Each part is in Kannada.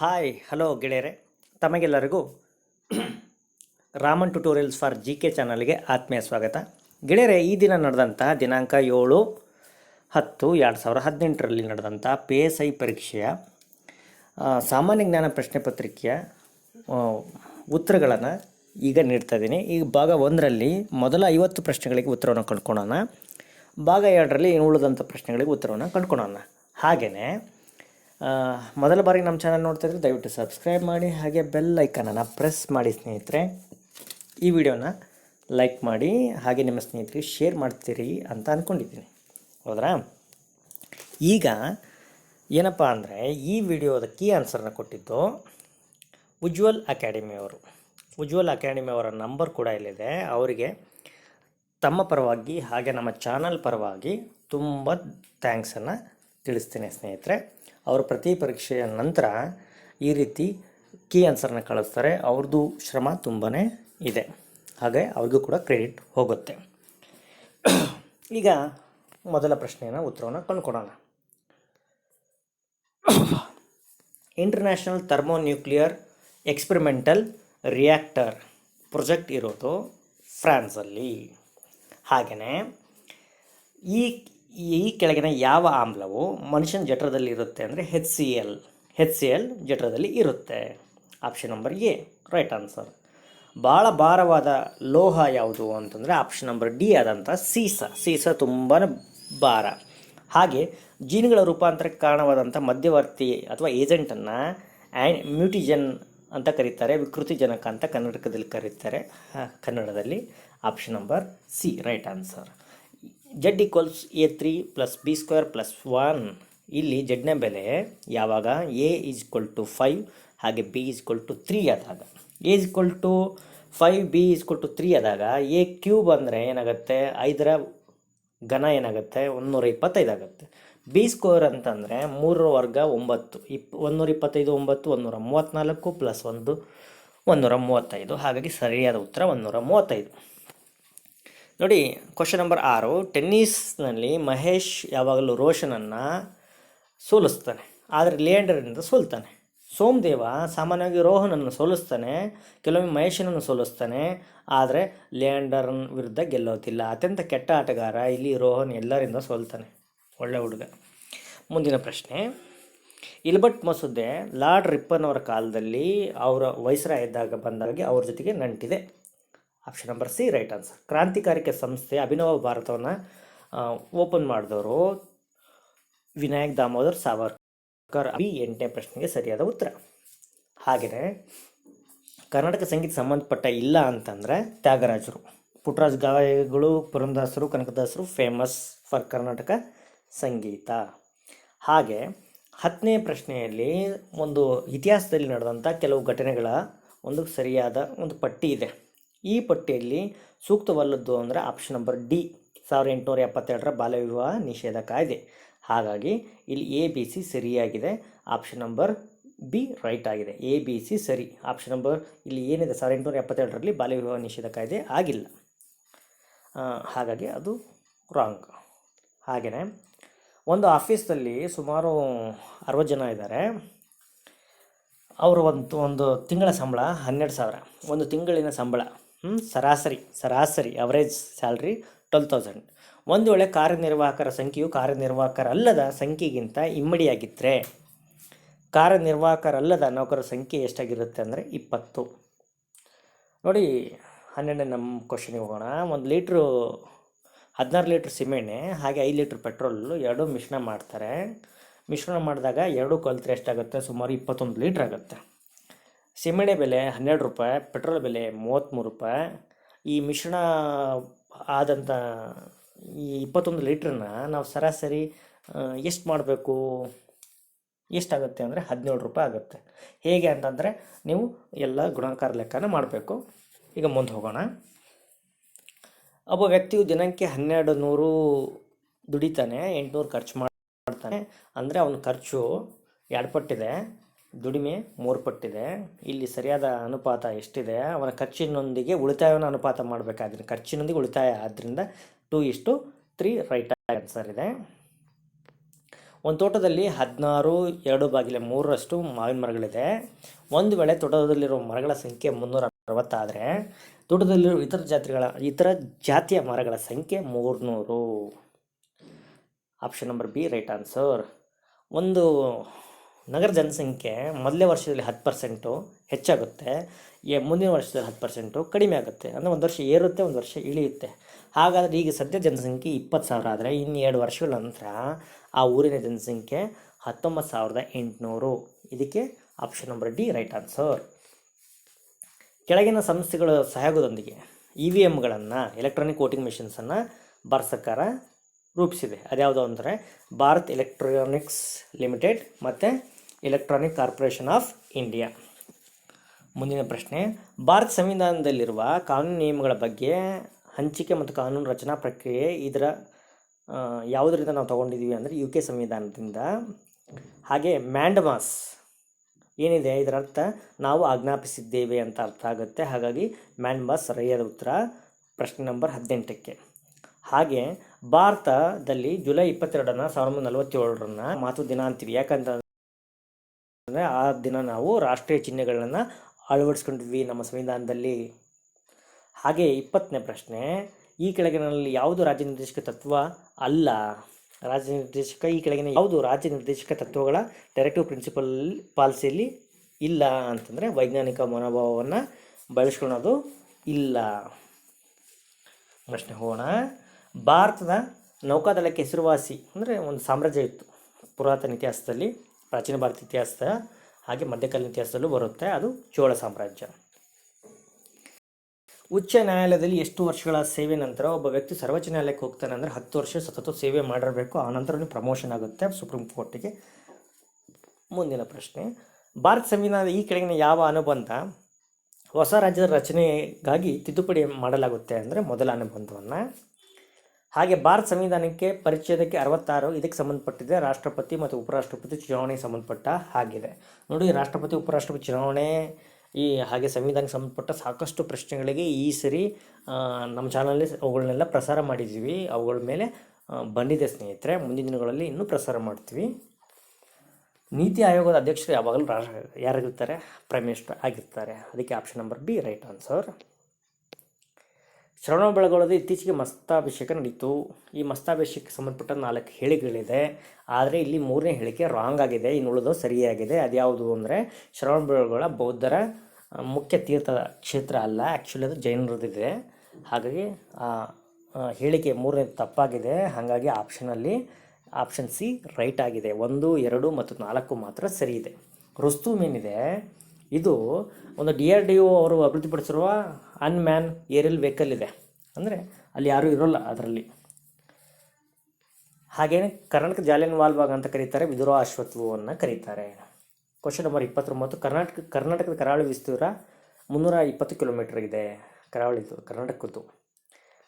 ಹಾಯ್ ಹಲೋ ಗೆಳೆಯರೆ. ತಮಗೆಲ್ಲರಿಗೂ Raman tutorials for G K ಚಾನಲ್ಗೆ ಆತ್ಮೀಯ ಸ್ವಾಗತ. ಗೆಳೆಯರೆ, ಈ ದಿನ ನಡೆದಂತಹ ದಿನಾಂಕ ಏಳು ಹತ್ತು ಎರಡು ಸಾವಿರದ ಹದಿನೆಂಟರಲ್ಲಿ ನಡೆದಂಥ ಪಿ ಎಸ್ ಐ ಪರೀಕ್ಷೆಯ ಸಾಮಾನ್ಯ ಜ್ಞಾನ ಪ್ರಶ್ನೆ ಪತ್ರಿಕೆಯ ಉತ್ತರಗಳನ್ನು ಈಗ ನೀಡ್ತಾ ಇದ್ದೀನಿ. ಈಗ ಭಾಗ ಒಂದರಲ್ಲಿ ಮೊದಲ ಐವತ್ತು ಪ್ರಶ್ನೆಗಳಿಗೆ ಉತ್ತರವನ್ನು ಕಂಡುಕೊಳ್ಳೋಣ ಭಾಗ ಎರಡರಲ್ಲಿ ಉಳಿದಂಥ ಪ್ರಶ್ನೆಗಳಿಗೆ ಉತ್ತರವನ್ನು ಕಂಡುಕೊಳ್ಳೋಣ ಹಾಗೆಯೇ ಮೊದಲ ಬಾರಿಗೆ ನಮ್ಮ ಚಾನಲ್ ನೋಡ್ತಾ ಇದ್ರೆ ದಯವಿಟ್ಟು ಸಬ್ಸ್ಕ್ರೈಬ್ ಮಾಡಿ, ಹಾಗೆ ಬೆಲ್ ಐಕನನ್ನು ಪ್ರೆಸ್ ಮಾಡಿ ಸ್ನೇಹಿತರೆ. ಈ ವಿಡಿಯೋನ ಲೈಕ್ ಮಾಡಿ, ಹಾಗೆ ನಿಮ್ಮ ಸ್ನೇಹಿತರಿಗೆ ಶೇರ್ ಮಾಡ್ತೀರಿ ಅಂತ ಅಂದ್ಕೊಂಡಿದ್ದೀನಿ ಹೌದ್ರಾ? ಈಗ ಏನಪ್ಪ ಅಂದರೆ, ಈ ವಿಡಿಯೋದ ಕೀ ಆನ್ಸರ್ನ ಕೊಟ್ಟಿದ್ದು ಉಜ್ವಲ್ ಅಕಾಡೆಮಿಯವರು ಉಜ್ವಲ್ ಅಕಾಡೆಮಿ ಅವರ ನಂಬರ್ ಕೂಡ ಇಲ್ಲಿದೆ. ಅವರಿಗೆ ತಮ್ಮ ಪರವಾಗಿ, ಹಾಗೆ ನಮ್ಮ ಚಾನಲ್ ಪರವಾಗಿ ತುಂಬ ಥ್ಯಾಂಕ್ಸನ್ನು ತಿಳಿಸ್ತೀನಿ ಸ್ನೇಹಿತರೆ. ಅವರು ಪ್ರತಿ ಪರೀಕ್ಷೆಯ ನಂತರ ಈ ರೀತಿ ಕೀ ಆನ್ಸರ್ನ ಕಳಿಸ್ತಾರೆ. ಅವ್ರದ್ದು ಶ್ರಮ ತುಂಬಾ ಇದೆ. ಹಾಗೆ ಅವ್ರಿಗೂ ಕೂಡ ಕ್ರೆಡಿಟ್ ಹೋಗುತ್ತೆ. ಈಗ ಮೊದಲ ಪ್ರಶ್ನೆಯನ್ನು, ಉತ್ತರವನ್ನು ಕಂಡುಕೊಡೋಣ international thermonuclear experimental reactor project ಇರೋದು ಫ್ರಾನ್ಸಲ್ಲಿ. ಹಾಗೆಯೇ ಈ ಈ ಕೆಳಗಿನ ಯಾವ ಆಮ್ಲವು ಮನುಷ್ಯನ ಜಠರದಲ್ಲಿ ಇರುತ್ತೆ ಅಂದರೆ H C L H C L ಜಠರದಲ್ಲಿ ಇರುತ್ತೆ. Option number A right answer ಭಾಳ ಭಾರವಾದ ಲೋಹ ಯಾವುದು ಅಂತಂದರೆ ಆಪ್ಷನ್ ನಂಬರ್ ಡಿ ಆದಂಥ ಸೀಸ. ಸೀಸ ತುಂಬಾ ಭಾರ. ಹಾಗೆ ಜೀನ್ಗಳ ರೂಪಾಂತರಕ್ಕೆ ಕಾರಣವಾದಂಥ ಮಧ್ಯವರ್ತಿ ಅಥವಾ ಏಜೆಂಟನ್ನು ಆ್ಯಂಡ್ ಮ್ಯೂಟಿಜನ್ ಅಂತ ಕರೀತಾರೆ ವಿಕೃತಿ ಜನಕ ಅಂತ ಕನ್ನಡಕದಲ್ಲಿ ಕರೀತಾರೆ ಕನ್ನಡದಲ್ಲಿ. Option number C right answer Z equals A three plus B square plus one ಇಲ್ಲಿ ಜಡ್ನ ಬೆಲೆ ಯಾವಾಗ? A is equal to five ಹಾಗೆ B is equal to three ಆದಾಗ. A is equal to five B is equal to three ಆದಾಗ ಎ ಕ್ಯೂಬ್ ಅಂದರೆ ಏನಾಗುತ್ತೆ? ಐದರ ಘನ ಏನಾಗುತ್ತೆ? ಒಂದೂರ ಇಪ್ಪತ್ತೈದು ಆಗುತ್ತೆ. ಬಿ ಸ್ಕೋರ್ ಅಂತಂದರೆ ಮೂರರ ವರ್ಗ ಒಂಬತ್ತು. ಇಪ್ ಒಂದೂರ ಇಪ್ಪತ್ತೈದು ಒಂಬತ್ತು ಒಂದೂರ ಮೂವತ್ತ್ನಾಲ್ಕು ಪ್ಲಸ್ ಒಂದು ಒಂದೂರ ಮೂವತ್ತೈದು ಹಾಗಾಗಿ ಸರಿಯಾದ ಉತ್ತರ ಒಂದೂರ ಮೂವತ್ತೈದು ನೋಡಿ ಕ್ವಶನ್ ನಂಬರ್ ಆರು, ಟೆನ್ನಿಸ್ನಲ್ಲಿ ಮಹೇಶ್ ಯಾವಾಗಲೂ ರೋಷನನ್ನು ಸೋಲಿಸ್ತಾನೆ. ಆದರೆ ಲಿಯಾಂಡರಿಂದ ಸೋಲ್ತಾನೆ. ಸೋಮದೇವ ಸಾಮಾನ್ಯವಾಗಿ ರೋಹನನ್ನು ಸೋಲಿಸ್ತಾನೆ, ಕೆಲವೊಮ್ಮೆ ಮಹೇಶನನ್ನು ಸೋಲಿಸ್ತಾನೆ, ಆದರೆ ಲಿಯಾಂಡರ್ನ ವಿರುದ್ಧ ಗೆಲ್ಲೋದಿಲ್ಲ. ಅತ್ಯಂತ ಕೆಟ್ಟ ಆಟಗಾರ ಇಲ್ಲಿ ರೋಹನ್ ಎಲ್ಲರಿಂದ ಸೋಲ್ತಾನೆ. ಒಳ್ಳೆ ಹುಡುಗ. ಮುಂದಿನ ಪ್ರಶ್ನೆ ಇಲ್ಬಟ್ ಮಸೂದೆ ಲಾರ್ಡ್ ರಿಪ್ಪನ್ ಅವರ ಕಾಲದಲ್ಲಿ ಅವರ ವಯಸ್ಸರ ಇದ್ದಾಗ ಬಂದಾಗೆ ಅವ್ರ ಜೊತೆಗೆ ನಂಟಿದೆ. Option number C, right answer. ಕ್ರಾಂತಿಕಾರಿಕ ಸಂಸ್ಥೆ ಅಭಿನವ ಭಾರತವನ್ನು ಓಪನ್ ಮಾಡಿದವರು ವಿನಾಯಕ್ ದಾಮೋದರ್ ಸಾವರ್ಕರ್. ಬಿ ಎಂಟನೇ ಪ್ರಶ್ನೆಗೆ ಸರಿಯಾದ ಉತ್ತರ. ಹಾಗೆಯೇ ಕರ್ನಾಟಕ ಸಂಗೀತ ಸಂಬಂಧಪಟ್ಟ ಇಲ್ಲ ಅಂತಂದರೆ ತ್ಯಾಗರಾಜರು ಪುಟ್ಟರಾಜ ಗಾಯಗಳು, ಪುರಂದಾಸರು, ಕನಕದಾಸರು ಫೇಮಸ್ ಫಾರ್ ಕರ್ನಾಟಕ ಸಂಗೀತ. ಹಾಗೆ, ಹತ್ತನೇ ಪ್ರಶ್ನೆಯಲ್ಲಿ ಒಂದು ಇತಿಹಾಸದಲ್ಲಿ ನಡೆದಂಥ ಕೆಲವು ಘಟನೆಗಳ ಒಂದು ಸರಿಯಾದ ಒಂದು ಪಟ್ಟಿ ಇದೆ. ಈ ಪಟ್ಟಿಯಲ್ಲಿ ಸೂಕ್ತವಲ್ಲದ್ದು ಅಂದರೆ ಆಪ್ಷನ್ ನಂಬರ್ ಡಿ ಸಾವಿರದ ಎಂಟುನೂರ ಎಪ್ಪತ್ತೆರಡರ ಬಾಲ್ಯ ವಿವಾಹ ನಿಷೇಧ ಕಾಯ್ದೆ. ಹಾಗಾಗಿ ಇಲ್ಲಿ ಎ ಬಿ ಸಿ ಸರಿಯಾಗಿದೆ. ಆಪ್ಷನ್ ನಂಬರ್ ಬಿ ರೈಟ್ ಆಗಿದೆ. ಎ ಬಿ ಸಿ ಸರಿ. ಆಪ್ಷನ್ ನಂಬರ್ ಇಲ್ಲಿ ಏನಿದೆ? ಸಾವಿರದ ಎಂಟುನೂರ ಎಪ್ಪತ್ತೆರಡರಲ್ಲಿ ಬಾಲ್ಯ ವಿವಾಹ ನಿಷೇಧ ಕಾಯ್ದೆ ಆಗಿಲ್ಲ. ಹಾಗಾಗಿ ಅದು ರಾಂಗ್ ಹಾಗೆಯೇ ಒಂದು ಆಫೀಸಲ್ಲಿ ಸುಮಾರು ಅರವತ್ತು ಜನ ಇದ್ದಾರೆ. ಅವರು ಒಂದು ಒಂದು ತಿಂಗಳ ಸಂಬಳ, ಹನ್ನೆರಡು ಸಾವಿರ. ಒಂದು ತಿಂಗಳಿನ ಸಂಬಳ. ಸರಾಸರಿ ಸರಾಸರಿ ಅವರೇಜ್ ಸ್ಯಾಲ್ರಿ ಟ್ವೆಲ್ ತೌಸಂಡ್ ಒಂದು ವೇಳೆ ಕಾರ್ಯನಿರ್ವಾಹಕರ ಸಂಖ್ಯೆಯು ಕಾರ್ಯನಿರ್ವಾಹಕರಲ್ಲದ ಸಂಖ್ಯೆಗಿಂತ ಇಮ್ಮಡಿಯಾಗಿದ್ದರೆ ಕಾರ್ಯನಿರ್ವಾಹಕರಲ್ಲದ ನೌಕರರ ಸಂಖ್ಯೆ ಎಷ್ಟಾಗಿರುತ್ತೆ ಅಂದರೆ ಇಪ್ಪತ್ತು. ನೋಡಿ, ಹನ್ನೆರಡನೇ ನಮ್ಮ ಕ್ವಶನಿಗೆ ಹೋಗೋಣ. ಒಂದು ಲೀಟ್ರು, ಹದಿನಾರು ಲೀಟ್ರ್ ಸಿಮೆಣ್ಣೆ, ಹಾಗೆ ಐದು ಲೀಟ್ರ್ ಪೆಟ್ರೋಲು ಎರಡೂ ಮಿಶ್ರಣ ಮಾಡ್ತಾರೆ. ಮಿಶ್ರಣ ಮಾಡಿದಾಗ ಎರಡೂ ಕಲಿತ್ರೆ ಎಷ್ಟಾಗುತ್ತೆ? ಸುಮಾರು ಇಪ್ಪತ್ತೊಂದು ಲೀಟ್ರ್ ಆಗುತ್ತೆ. ಸಿಮೆಣ್ಣೆ ಬೆಲೆ ಹನ್ನೆರಡು ರೂಪಾಯಿ, ಪೆಟ್ರೋಲ್ ಬೆಲೆ ಮೂವತ್ತ್ಮೂರು ರೂಪಾಯಿ. ಈ ಮಿಶ್ರಣ ಆದಂಥ ಈ ಇಪ್ಪತ್ತೊಂದು ಲೀಟ್ರನ್ನ ನಾವು ಸರಾಸರಿ ಎಷ್ಟು ಮಾಡಬೇಕು? ಎಷ್ಟಾಗುತ್ತೆ ಅಂದರೆ ಹದಿನೇಳು ರೂಪಾಯಿ ಆಗುತ್ತೆ. ಹೇಗೆ ಅಂತಂದರೆ ನೀವು ಎಲ್ಲ ಗುಣಾಕಾರ ಲೆಕ್ಕನ ಮಾಡಬೇಕು. ಈಗ ಮುಂದೆ ಹೋಗೋಣ. ಒಬ್ಬ ವ್ಯಕ್ತಿಯು ದಿನಕ್ಕೆ ಹನ್ನೆರಡು ನೂರು ದುಡಿತಾನೆ, ಎಂಟುನೂರು ಖರ್ಚು ಮಾಡ್ತಾನೆ. ಅಂದರೆ ಅವನ ಖರ್ಚು ಎರಡು ಪಟ್ಟಿದೆ. ದುಡಿಮೆ ಮೂರು ಪಟ್ಟಿದೆ ಇಲ್ಲಿ ಸರಿಯಾದ ಅನುಪಾತ ಎಷ್ಟಿದೆ? ಅವನ ಖರ್ಚಿನೊಂದಿಗೆ ಉಳಿತಾಯವನ್ನು ಅನುಪಾತ ಮಾಡಬೇಕಾದ್ರೆ, ಖರ್ಚಿನೊಂದಿಗೆ ಉಳಿತಾಯ ಆದ್ದರಿಂದ ಟೂ ಇಷ್ಟು ತ್ರೀ ರೈಟ್ ಆನ್ಸರ್ ಇದೆ. ಒಂದು ತೋಟದಲ್ಲಿ ಹದಿನಾರು, ಎರಡು ಬಾಗಿಲೆ ಮೂರರಷ್ಟು ಮಾವಿನ ಮರಗಳಿದೆ. ಒಂದು ವೇಳೆ ತೋಟದಲ್ಲಿರುವ ಮರಗಳ ಸಂಖ್ಯೆ ಮುನ್ನೂರ ಅರವತ್ತಾದರೆ, ತೋಟದಲ್ಲಿರುವ ಇತರ ಜಾತಿಗಳ, ಇತರ ಜಾತಿಯ ಮರಗಳ ಸಂಖ್ಯೆ ಮೂರ್ನೂರು. Option number B right answer ಒಂದು ನಗರ ಜನಸಂಖ್ಯೆ ಮೊದಲೇ ವರ್ಷದಲ್ಲಿ ಹತ್ತು ಪರ್ಸೆಂಟು ಹೆಚ್ಚಾಗುತ್ತೆ. ಮುಂದಿನ ವರ್ಷದಲ್ಲಿ ಹತ್ತು ಪರ್ಸೆಂಟು ಕಡಿಮೆ ಆಗುತ್ತೆ. ಅಂದರೆ ಒಂದು ವರ್ಷ ಏರುತ್ತೆ, ಒಂದು ವರ್ಷ ಇಳಿಯುತ್ತೆ. ಹಾಗಾದರೆ ಈಗ ಸದ್ಯ ಜನಸಂಖ್ಯೆ ಇಪ್ಪತ್ತು ಸಾವಿರ ಆದರೆ ಇನ್ನು ಎರಡು ವರ್ಷಗಳ ನಂತರ ಆ ಊರಿನ ಜನಸಂಖ್ಯೆ ಹತ್ತೊಂಬತ್ತು ಸಾವಿರದ ಎಂಟುನೂರು. ಇದಕ್ಕೆ option number D right answer ಕೆಳಗಿನ ಸಂಸ್ಥೆಗಳ ಸಹಯೋಗದೊಂದಿಗೆ ಇ ವಿ ಎಮ್ಗಳನ್ನು ಎಲೆಕ್ಟ್ರಾನಿಕ್ ವೋಟಿಂಗ್ ಮೆಷಿನ್ಸನ್ನು ಭಾರತ ಸರ್ಕಾರ ರೂಪಿಸಿದೆ. ಅದ್ಯಾವುದು ಅಂದರೆ ಭಾರತ್ ಎಲೆಕ್ಟ್ರಾನಿಕ್ಸ್ ಲಿಮಿಟೆಡ್ ಮತ್ತು ಎಲೆಕ್ಟ್ರಾನಿಕ್ ಕಾರ್ಪೊರೇಷನ್ ಆಫ್ ಇಂಡಿಯಾ ಮುಂದಿನ ಪ್ರಶ್ನೆ, ಭಾರತ ಸಂವಿಧಾನದಲ್ಲಿರುವ ಕಾನೂನು ನಿಯಮಗಳ ಬಗ್ಗೆ ಹಂಚಿಕೆ ಮತ್ತು ಕಾನೂನು ರಚನಾ ಪ್ರಕ್ರಿಯೆ ಇದರ ಯಾವುದರಿಂದ ನಾವು ತಗೊಂಡಿದ್ದೀವಿ ಅಂದರೆ ಯು ಕೆ ಸಂವಿಧಾನದಿಂದ. ಹಾಗೆ ಮ್ಯಾಂಡಮಾಸ್ ಏನಿದೆ? ಇದರ ಅರ್ಥ, ನಾವು ಆಜ್ಞಾಪಿಸಿದ್ದೇವೆ ಅಂತ ಅರ್ಥ ಆಗುತ್ತೆ. ಹಾಗಾಗಿ ಮ್ಯಾಂಡಮಾಸ್ ಸರಿಯಾದ ಉತ್ತರ ಪ್ರಶ್ನೆ ನಂಬರ್ ಹದಿನೆಂಟಕ್ಕೆ. ಹಾಗೆ ಭಾರತದಲ್ಲಿ ಜುಲೈ ಇಪ್ಪತ್ತೆರಡನ್ನ, ಸಾವಿರದ ಒಂಬೈನೂರ ನಲವತ್ತೇಳರನ್ನ ಮಾತು ದಿನ ಅಂತೀವಿ ಯಾಕಂತ ಅಂದರೆ ಆ ದಿನ ನಾವು ರಾಷ್ಟ್ರೀಯ ಚಿಹ್ನೆಗಳನ್ನು ಅಳವಡಿಸ್ಕೊಂಡಿದ್ವಿ ನಮ್ಮ ಸಂವಿಧಾನದಲ್ಲಿ. ಹಾಗೆ ಇಪ್ಪತ್ತನೇ ಪ್ರಶ್ನೆ, ಈ ಕೆಳಗಿನಲ್ಲಿ ಯಾವುದು ರಾಜ್ಯ ನಿರ್ದೇಶಕ ತತ್ವ ಅಲ್ಲ? ರಾಜ್ಯ ನಿರ್ದೇಶಕ, ಈ ಕೆಳಗಿನ ಯಾವುದು ರಾಜ್ಯ ನಿರ್ದೇಶಕ ತತ್ವಗಳ ಡೈರೆಕ್ಟಿವ್ ಪ್ರಿನ್ಸಿಪಲ್ ಪಾಲಿಸಿಯಲ್ಲಿ ಇಲ್ಲ ಅಂತಂದರೆ ವೈಜ್ಞಾನಿಕ ಮನೋಭಾವವನ್ನು ಬಳಸ್ಕೊಳ್ಳೋದು ಇಲ್ಲ. ಪ್ರಶ್ನೆ ಹೋಗೋಣ. ಭಾರತದ ನೌಕಾದಳಕ್ಕೆ ಹೆಸರುವಾಸಿ ಅಂದರೆ ಒಂದು ಸಾಮ್ರಾಜ್ಯ ಇತ್ತು, ಪುರಾತನ ಇತಿಹಾಸದಲ್ಲಿ. ಪ್ರಾಚೀನ ಭಾರತ ಇತಿಹಾಸದ ಹಾಗೆ ಮಧ್ಯಕಾಲೀನ ಇತಿಹಾಸದಲ್ಲೂ ಬರುತ್ತೆ. ಅದು ಚೋಳ ಸಾಮ್ರಾಜ್ಯ. ಉಚ್ಚ ನ್ಯಾಯಾಲಯದಲ್ಲಿ ಎಷ್ಟು ವರ್ಷಗಳ ಸೇವೆ ನಂತರ ಒಬ್ಬ ವ್ಯಕ್ತಿ ಸರ್ವೋಚ್ಚ ನ್ಯಾಯಾಲಯಕ್ಕೆ ಹೋಗ್ತಾನೆ ಅಂದರೆ ಹತ್ತು ವರ್ಷ ಸತತ ಸೇವೆ ಮಾಡಿರಬೇಕು. ಆ ನಂತರ ಅವನಿಗೆ ಪ್ರಮೋಷನ್ ಆಗುತ್ತೆ ಸುಪ್ರೀಂ ಕೋರ್ಟಿಗೆ ಮುಂದಿನ ಪ್ರಶ್ನೆ. ಭಾರತ ಸಂವಿಧಾನದ ಈ ಕೆಳಗಿನ ಯಾವ ಅನುಬಂಧ ಹೊಸ ರಾಜ್ಯದ ರಚನೆಗಾಗಿ ತಿದ್ದುಪಡಿ ಮಾಡಲಾಗುತ್ತೆ ಅಂದರೆ ಮೊದಲ ಅನುಬಂಧವನ್ನು? ಹಾಗೆ ಭಾರತ ಸಂವಿಧಾನಕ್ಕೆ ಪರಿಚಯದಕ್ಕೆ ಅರವತ್ತಾರು, ಇದಕ್ಕೆ ಸಂಬಂಧಪಟ್ಟಿದೆ. ರಾಷ್ಟ್ರಪತಿ ಮತ್ತು ಉಪರಾಷ್ಟ್ರಪತಿ ಚುನಾವಣೆಗೆ ಸಂಬಂಧಪಟ್ಟ ಹಾಗಿದೆ. ನೋಡಿ, ರಾಷ್ಟ್ರಪತಿ, ಉಪರಾಷ್ಟ್ರಪತಿ ಚುನಾವಣೆ ಈ ಹಾಗೆ ಸಂವಿಧಾನಕ್ಕೆ ಸಂಬಂಧಪಟ್ಟ ಸಾಕಷ್ಟು ಪ್ರಶ್ನೆಗಳಿಗೆ ಈ ಸರಿ ನಮ್ಮ ಚಾನಲಲ್ಲಿ ಅವುಗಳನ್ನೆಲ್ಲ ಪ್ರಸಾರ ಮಾಡಿದ್ದೀವಿ. ಅವುಗಳ ಮೇಲೆ ಬಂದಿದೆ ಸ್ನೇಹಿತರೆ. ಮುಂದಿನ ದಿನಗಳಲ್ಲಿ ಇನ್ನೂ ಪ್ರಸಾರ ಮಾಡ್ತೀವಿ. ನೀತಿ ಆಯೋಗದ ಅಧ್ಯಕ್ಷರು ಯಾವಾಗಲೂ ರಾಷ್ಟ್ರ ಯಾರಾಗಿರ್ತಾರೆ ಪ್ರೈಮ್ ಮಿನಿಸ್ಟರ್ ಆಗಿರ್ತಾರೆ. ಅದಕ್ಕೆ option number B, right answer. ಶ್ರವಣಬೆಳಗೊಳದ ಇತ್ತೀಚೆಗೆ ಮಸ್ತಾಭಿಷೇಕ ನಡೀತು. ಈ ಮಸ್ತಾಭಿಷೇಕಕ್ಕೆ ಸಂಬಂಧಪಟ್ಟ ನಾಲ್ಕು ಹೇಳಿಕೆಗಳಿದೆ. ಆದರೆ ಇಲ್ಲಿ ಮೂರನೇ ಹೇಳಿಕೆ ರಾಂಗ್ ಆಗಿದೆ. ಇನ್ನು ಉಳಿದು ಸರಿಯಾಗಿದೆ. ಅದ್ಯಾವುದು ಅಂದರೆ ಶ್ರವಣಬೆಳಗೊಳ ಬೌದ್ಧರ ಆ, ಮುಖ್ಯ ತೀರ್ಥ ಕ್ಷೇತ್ರ ಅಲ್ಲ. ಆ್ಯಕ್ಚುಲಿ ಅದು ಜೈನರದಿದೆ ಹಾಗಾಗಿ ಆ ಹೇಳಿಕೆ ಮೂರನೇ ತಪ್ಪಾಗಿದೆ. ಹಾಗಾಗಿ ಆಪ್ಷನಲ್ಲಿ ಆಪ್ಷನ್ ಸಿ ರೈಟ್ ಆಗಿದೆ. ಒಂದು ಎರಡು ಮತ್ತು ನಾಲ್ಕು ಮಾತ್ರ ಸರಿ ಇದೆ ರುಸ್ತುಮ್ ಏನಿದೆ? ಇದು ಒಂದು ಡಿ ಆರ್ ಡಿ ಒ ಅವರು ಅಭಿವೃದ್ಧಿಪಡಿಸಿರುವ ಅನ್ಮ್ಯಾನ್ ಏರಿಯಲ್ ವೆಹಿಕಲ್ ಇದೆ. ಅಂದರೆ ಅಲ್ಲಿ ಯಾರೂ ಇರೋಲ್ಲ ಅದರಲ್ಲಿ. ಹಾಗೆಯೇ ಕರ್ನಾಟಕ ಜಾಲಿಯನ್ ವಾಲ್ಬಾಗ್ ಅಂತ ಕರೀತಾರೆ, ವಿದುರ ಅಶ್ವತ್ವವನ್ನು ಕರೀತಾರೆ. ಕ್ವಶನ್ ನಂಬರ್ ಇಪ್ಪತ್ತೊಂಬತ್ತು, ಕರ್ನಾಟಕ, ಕರ್ನಾಟಕದ ಕರಾವಳಿ ವಿಸ್ತೀರ್ಣ ಮುನ್ನೂರ ಇಪ್ಪತ್ತು ಕಿಲೋಮೀಟರ್ ಇದೆ. ಕರಾವಳಿದು ಕರ್ನಾಟಕದ್ದು.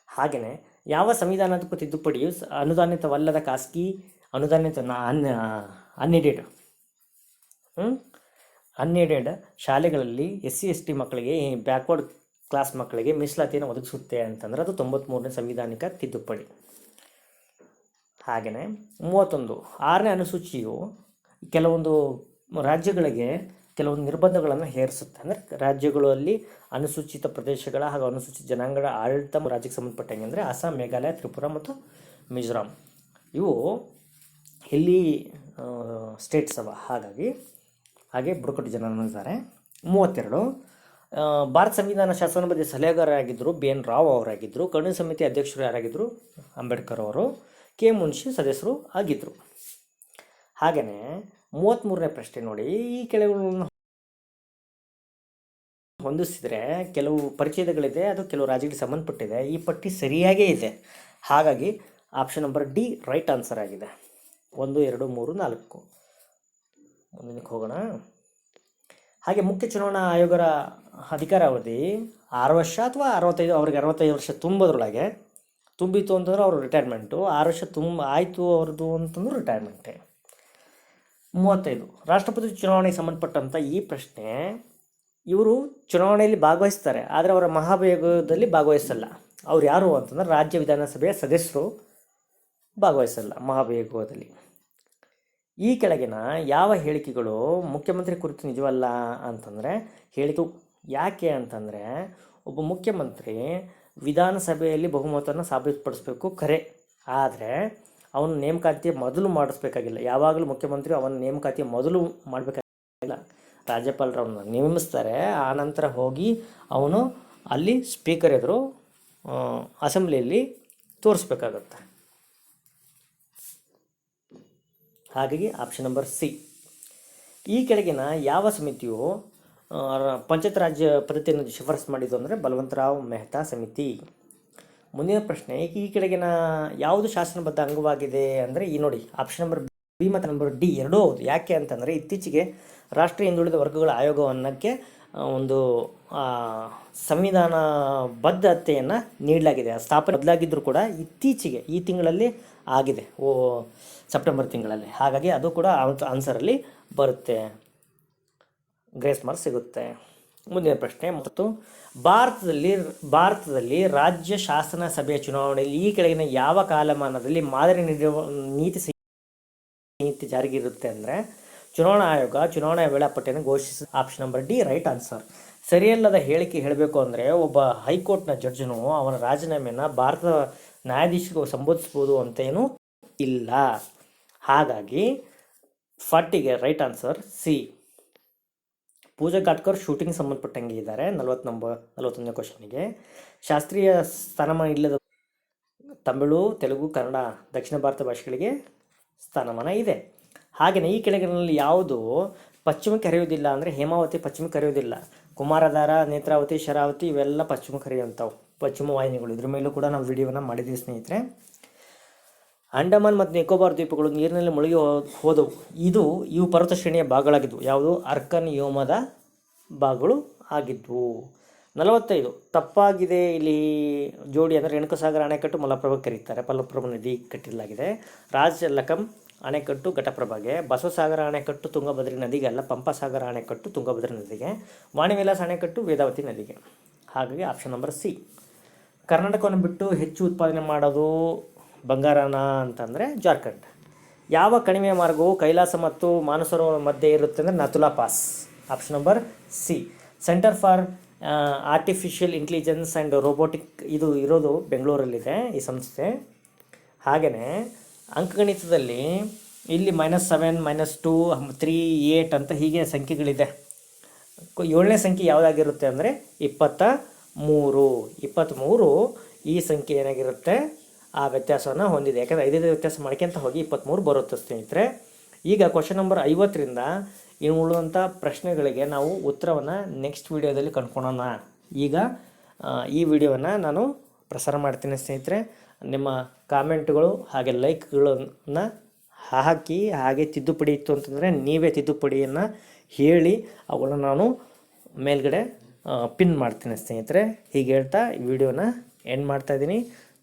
ಹಾಗೆಯೇ ಯಾವ ಸಂವಿಧಾನಕ್ಕೂ ತಿದ್ದುಪಡಿಯು ಅನುದಾನಿತವಲ್ಲದ ಖಾಸಗಿ, ಅನುದಾನಿತ ಅನ್ ಅನ್ಎಡೆಡ್ ಅನ್ಎಡೆಡ್ ಶಾಲೆಗಳಲ್ಲಿ ಎಸ್ ಸಿ ಎಸ್ ಟಿ ಮಕ್ಕಳಿಗೆ ಬ್ಯಾಕ್ವರ್ಡ್ ಕ್ಲಾಸ್ ಮಕ್ಕಳಿಗೆ ಮೀಸಲಾತಿಯನ್ನು ಒದಗಿಸುತ್ತೆ ಅಂತಂದ್ರೆ ಅದು ತೊಂಬತ್ತ್ಮೂರನೇ ಸಂವಿಧಾನಿಕ ತಿದ್ದುಪಡಿ. ಹಾಗೆಯೇ ಮೂವತ್ತೊಂದು, ಆರನೇ ಅನುಸೂಚಿಯು ಕೆಲವೊಂದು ರಾಜ್ಯಗಳಿಗೆ ಕೆಲವೊಂದು ನಿರ್ಬಂಧಗಳನ್ನು ಹೇರಿಸುತ್ತೆ. ಅಂದರೆ ರಾಜ್ಯಗಳಲ್ಲಿ ಅನುಸೂಚಿತ ಪ್ರದೇಶಗಳ ಹಾಗೂ ಅನುಸೂಚಿತ ಜನಾಂಗಗಳ ಆಡಳಿತ ರಾಜ್ಯಕ್ಕೆ ಸಂಬಂಧಪಟ್ಟಂಗೆ ಅಂದರೆ ಅಸ್ಸಾಂ, ಮೇಘಾಲಯ, ತ್ರಿಪುರ ಮತ್ತು ಮಿಜೋರಾಂ. ಇವು ಇಲ್ಲಿ ಸ್ಟೇಟ್ಸ್ ಅವ. ಹಾಗಾಗಿ ಹಾಗೆ ಬುಡಕಟ್ಟು ಜನ ಇದ್ದಾರೆ. ಮೂವತ್ತೆರಡು ಭಾರತ ಸಂವಿಧಾನ ಶಾಸನಬದ್ಧ ಸಲಹೆಗಾರರಾಗಿದ್ದರು ಬಿ. ಎನ್. ರಾವ್ ಅವರಾಗಿದ್ದರು ಕಾನೂನು ಸಮಿತಿ ಅಧ್ಯಕ್ಷರು ಯಾರಾಗಿದ್ದರು ಅಂಬೇಡ್ಕರ್ ಅವರು. ಕೆ. ಮುನ್ಷಿ ಸದಸ್ಯರು ಆಗಿದ್ದರು ಹಾಗೆಯೇ ಮೂವತ್ತ್ಮೂರನೇ ಪ್ರಶ್ನೆ ನೋಡಿ. ಈ ಕೆಳಗಳನ್ನು ಹೊಂದಿಸಿದರೆ ಕೆಲವು ಪರಿಚಯಗಳಿದೆ ಅದು ಕೆಲವು ರಾಜ್ಯಗಳಿಗೆ ಸಂಬಂಧಪಟ್ಟಿದೆ. ಈ ಪಟ್ಟಿ ಸರಿಯಾಗೇ ಇದೆ. ಹಾಗಾಗಿ option number D right answer ಆಗಿದೆ. ಒಂದು, ಎರಡು, ಮೂರು, ನಾಲ್ಕು. ಮುಂದಿನಕ್ಕೆ ಹೋಗೋಣ. ಹಾಗೆ ಮುಖ್ಯ ಚುನಾವಣಾ ಆಯೋಗರ ಅಧಿಕಾರ ಅವಧಿ ಆರು ವರ್ಷ ಅಥವಾ ಅರವತ್ತೈದು, ಅವ್ರಿಗೆ ಅರವತ್ತೈದು ವರ್ಷ ತುಂಬೋದ್ರೊಳಗೆ ತುಂಬಿತು ಅಂತಂದ್ರೆ ಅವರು ರಿಟೈರ್ಮೆಂಟು ಆರು ವರ್ಷ ತುಂಬ ಆಯಿತು ಅವ್ರದ್ದು ಅಂತಂದ್ರೆ ರಿಟೈರ್ಮೆಂಟೇ ಮೂವತ್ತೈದು, ರಾಷ್ಟ್ರಪತಿ ಚುನಾವಣೆಗೆ ಸಂಬಂಧಪಟ್ಟಂಥ ಈ ಪ್ರಶ್ನೆ ಇವರು ಚುನಾವಣೆಯಲ್ಲಿ ಭಾಗವಹಿಸ್ತಾರೆ, ಆದರೆ ಅವರ ಮಹಾಭಿಯೋಗದಲ್ಲಿ ಭಾಗವಹಿಸಲ್ಲ. ಅವ್ರು ಯಾರು ಅಂತಂದ್ರೆ ರಾಜ್ಯ ವಿಧಾನಸಭೆಯ ಸದಸ್ಯರು ಭಾಗವಹಿಸಲ್ಲ ಮಹಾಭಿಯೋಗದಲ್ಲಿ. ಈ ಕೆಳಗಿನ ಯಾವ ಹೇಳಿಕೆಗಳು ಮುಖ್ಯಮಂತ್ರಿ ಕುರಿತು ನಿಜವಲ್ಲ ಅಂತಂದರೆ ಹೇಳಿಕೆ ಯಾಕೆ ಅಂತಂದರೆ ಒಬ್ಬ ಮುಖ್ಯಮಂತ್ರಿ ವಿಧಾನಸಭೆಯಲ್ಲಿ ಬಹುಮತವನ್ನು ಸಾಬೀತುಪಡಿಸ್ಬೇಕು ಖರೆ. ಆದರೆ ಅವನ ನೇಮಕಾತಿ ಮೊದಲು ಮಾಡಿಸ್ಬೇಕಾಗಿಲ್ಲ. ಯಾವಾಗಲೂ ಮುಖ್ಯಮಂತ್ರಿ ಅವನ ನೇಮಕಾತಿ ಮೊದಲು ಮಾಡಬೇಕಾಗಿಲ್ಲ. ರಾಜ್ಯಪಾಲರು ನೇಮಿಸ್ತಾರೆ. ನೇಮಿಸ್ತಾರೆ ನಂತರ ಹೋಗಿ ಅವನು ಅಲ್ಲಿ ಸ್ಪೀಕರ್ ಎದುರು ಅಸೆಂಬ್ಲಿಯಲ್ಲಿ ತೋರಿಸ್ಬೇಕಾಗತ್ತೆ. ಹಾಗಾಗಿ ಆಪ್ಷನ್ ನಂಬರ್ ಸಿ ಈ ಕೆಳಗಿನ ಯಾವ ಸಮಿತಿಯು ಪಂಚಾಯತ್ ರಾಜ್ಯ ಪದ್ಧತಿಯನ್ನು ಶಿಫಾರಸು ಮಾಡಿದ್ದು ಅಂದರೆ ಬಲವಂತರಾವ್ ಮೆಹ್ತಾ ಸಮಿತಿ. ಮುಂದಿನ ಪ್ರಶ್ನೆ, ಈ ಕೆಳಗಿನ ಯಾವುದು ಶಾಸನಬದ್ಧ ಅಂಗವಾಗಿದೆ ಅಂದರೆ, ಈ ನೋಡಿ ಆಪ್ಷನ್ ನಂಬರ್ ಬಿ ಮತ್ತು ನಂಬರ್ ಡಿ ಎರಡೂ ಹೌದು. ಯಾಕೆ ಅಂತಂದರೆ, ಇತ್ತೀಚೆಗೆ ರಾಷ್ಟ್ರೀಯ ಹಿಂದುಳಿದ ವರ್ಗಗಳ ಆಯೋಗವನ್ನಕ್ಕೆ ಒಂದು ಸಂವಿಧಾನ ಬದ್ಧತೆಯನ್ನು ನೀಡಲಾಗಿದೆ. ಸ್ಥಾಪನೆ ಬದಲಾಗಿದ್ದರೂ ಕೂಡ ಇತ್ತೀಚೆಗೆ, ಈ ತಿಂಗಳಲ್ಲಿ ಆಗಿದೆ. ಓ ಸೆಪ್ಟೆಂಬರ್ ತಿಂಗಳಲ್ಲಿ. ಹಾಗಾಗಿ ಅದು ಕೂಡ ಆನ್ಸರಲ್ಲಿ ಬರುತ್ತೆ. ಗ್ರೇಸ್ ಮಾರ್ಕ್ ಸಿಗುತ್ತೆ. ಮುಂದಿನ ಪ್ರಶ್ನೆ, ಮತ್ತು ಭಾರತದಲ್ಲಿ ಭಾರತದಲ್ಲಿ ರಾಜ್ಯ ಶಾಸನ ಸಭೆಯ ಚುನಾವಣೆಯಲ್ಲಿ ಈ ಕೆಳಗಿನ ಯಾವ ಕಾಲಮಾನದಲ್ಲಿ ಮಾದರಿ ನೀತಿ ನೀತಿ ಜಾರಿಗೆ ಇರುತ್ತೆ ಅಂದರೆ ಚುನಾವಣಾ ಆಯೋಗ ಚುನಾವಣಾ ವೇಳಾಪಟ್ಟಿಯನ್ನು ಘೋಷಿಸಿದ option number D right answer ಸರಿಯಲ್ಲದ ಹೇಳಿಕೆ ಹೇಳಬೇಕು ಅಂದರೆ ಒಬ್ಬ ಹೈಕೋರ್ಟ್ನ ಜಡ್ಜನು ಅವನ ರಾಜೀನಾಮೆಯನ್ನು ಭಾರತದ ನ್ಯಾಯಾಧೀಶರಿಗೂ ಸಂಬೋಧಿಸ್ಬೋದು ಅಂತೇನು ಇಲ್ಲ. ಹಾಗಾಗಿ ಫಾರ್ಟಿಗೆ right answer C. Pooja Ghatkar shooting ಸಂಬಂಧಪಟ್ಟಂಗೆ ಇದ್ದಾರೆ? ನಲವತ್ತು ನಂಬರ್ ನಲವತ್ತೊಂದನೇ ಕ್ವಶನಿಗೆ ಶಾಸ್ತ್ರೀಯ ಸ್ಥಾನಮಾನ ಇಲ್ಲದ ತಮಿಳು, ತೆಲುಗು, ಕನ್ನಡ, ದಕ್ಷಿಣ ಭಾರತ ಭಾಷೆಗಳಿಗೆ ಸ್ಥಾನಮಾನ ಇದೆ. ಹಾಗೆಯೇ ಈ ಕೆಳಗಿನಲ್ಲಿ ಯಾವುದು? ಪಶ್ಚಿಮಕ್ಕೆ ಹರಿಯುವುದಿಲ್ಲ ಅಂದರೆ ಹೇಮಾವತಿ ಪಶ್ಚಿಮಕ್ಕೆ ಹರಿಯುವುದಿಲ್ಲ. ಕುಮಾರಧಾರ, ನೇತ್ರಾವತಿ, ಶರಾವತಿ ಇವೆಲ್ಲ ಪಶ್ಚಿಮಕ್ಕೆ ಹರಿಯುವಂಥವು. ಪಶ್ಚಿಮ ವಾಹಿನಿಗಳು. ಇದ್ರ ಮೇಲೂ ಕೂಡ ನಾವು ವಿಡಿಯೋನ ಮಾಡಿದ್ದೀವಿ ಸ್ನೇಹಿತರೆ. ಅಂಡಮಾನ್ ಮತ್ತು ನಿಕೋಬಾರ್ ದ್ವೀಪಗಳು ನೀರಿನಲ್ಲಿ ಮುಳುಗಿ ಹೋದವು. ಇದು ಇವು ಪರ್ವತ ಶ್ರೇಣಿಯ ಭಾಗಗಳಾಗಿದ್ವು. ಯಾವುದು? ಅರ್ಕನ್ ಯೋಮದ ಭಾಗಗಳು ಆಗಿದ್ವು. ನಲವತ್ತೈದು, ತಪ್ಪಾಗಿದೆ. ಇಲ್ಲಿ ಜೋಡಿ ಅಂದರೆ ರೇಣುಕಸಾಗರ ಅಣೆಕಟ್ಟು ಮಲಪ್ರಭಾ ಕರೀತಾರೆ. ಮಲಪ್ರಭಾ ನದಿ ಕಟ್ಟಿಲಾಗಿದೆ ರಾಜ ಲಕಂ ಅಣೆಕಟ್ಟು ಘಟಪ್ರಭಾಗೆ, ಬಸವಸಾಗರ ಅಣೆಕಟ್ಟು ತುಂಗಭದ್ರಿ ನದಿಗೆ ಅಲ್ಲ, ಪಂಪಸಾಗರ ಅಣೆಕಟ್ಟು ತುಂಗಭದ್ರಿ ನದಿಗೆ, ವಾಣಿವಿಲಾಸ ಅಣೆಕಟ್ಟು ವೇದಾವತಿ ನದಿಗೆ. ಹಾಗಾಗಿ ಆಪ್ಷನ್ ನಂಬರ್ ಸಿ ಕರ್ನಾಟಕವನ್ನು ಬಿಟ್ಟು ಹೆಚ್ಚು ಉತ್ಪಾದನೆ ಮಾಡೋದು ಬಂಗಾರನ ಅಂತಂದರೆ ಜಾರ್ಖಂಡ್. ಯಾವ ಕಣಿವೆ ಮಾರ್ಗವು ಕೈಲಾಸ ಮತ್ತು ಮಾನಸರೋವರ ಮಧ್ಯೆ ಇರುತ್ತೆ ಅಂದರೆ Nathula pass. Option number C. Centre for artificial intelligence and robotic ಇದು ಇರೋದು ಬೆಂಗಳೂರಲ್ಲಿದೆ ಈ ಸಂಸ್ಥೆ. ಹಾಗೆಯೇ ಅಂಕಗಣಿತದಲ್ಲಿ ಇಲ್ಲಿ minus seven minus two three eight ಅಂತ ಹೀಗೆ ಸಂಖ್ಯೆಗಳಿದೆ. ಏಳನೇ ಸಂಖ್ಯೆ ಯಾವುದಾಗಿರುತ್ತೆ ಅಂದರೆ ಇಪ್ಪತ್ತ ಮೂರು. ಇಪ್ಪತ್ತ್ಮೂರು ಈ ಸಂಖ್ಯೆ ಏನಾಗಿರುತ್ತೆ? ಆ ವ್ಯತ್ಯಾಸವನ್ನು ಹೊಂದಿದೆ. ಯಾಕಂದರೆ ಐದೈದು ವ್ಯತ್ಯಾಸ ಮಾಡ್ಕೊಂತ ಹೋಗಿ ಇಪ್ಪತ್ತ್ಮೂರು ಬರುತ್ತೆ ಸ್ನೇಹಿತರೆ. ಈಗ ಕ್ವಶನ್ ನಂಬರ್ ಐವತ್ತರಿಂದ ಇನ್ನು ಉಳಿದಂಥ ಪ್ರಶ್ನೆಗಳಿಗೆ ನಾವು ಉತ್ತರವನ್ನು ನೆಕ್ಸ್ಟ್ ವಿಡಿಯೋದಲ್ಲಿ ಕಂಡ್ಕೊಳೋಣ. ಈಗ ಈ ವಿಡಿಯೋವನ್ನು ನಾನು ಪ್ರಸಾರ ಮಾಡ್ತೀನಿ ಸ್ನೇಹಿತರೆ. ನಿಮ್ಮ ಕಾಮೆಂಟ್ಗಳು ಹಾಗೆ ಲೈಕ್ಗಳನ್ನು ಹಾಕಿ, ಹಾಗೆ ತಿದ್ದುಪಡಿ ಇತ್ತು ಅಂತಂದರೆ ನೀವೇ ತಿದ್ದುಪಡಿಯನ್ನು ಹೇಳಿ ಅವುಗಳನ್ನು ನಾನು ಮೇಲ್ಗಡೆ ಪಿನ್ ಮಾಡ್ತೀನಿ ಸ್ನೇಹಿತರೆ. ಹೀಗೆ ಹೇಳ್ತಾ ಈ ವಿಡಿಯೋನ ಎಂಡ್ ಮಾಡ್ತಾಯಿದ್ದೀನಿ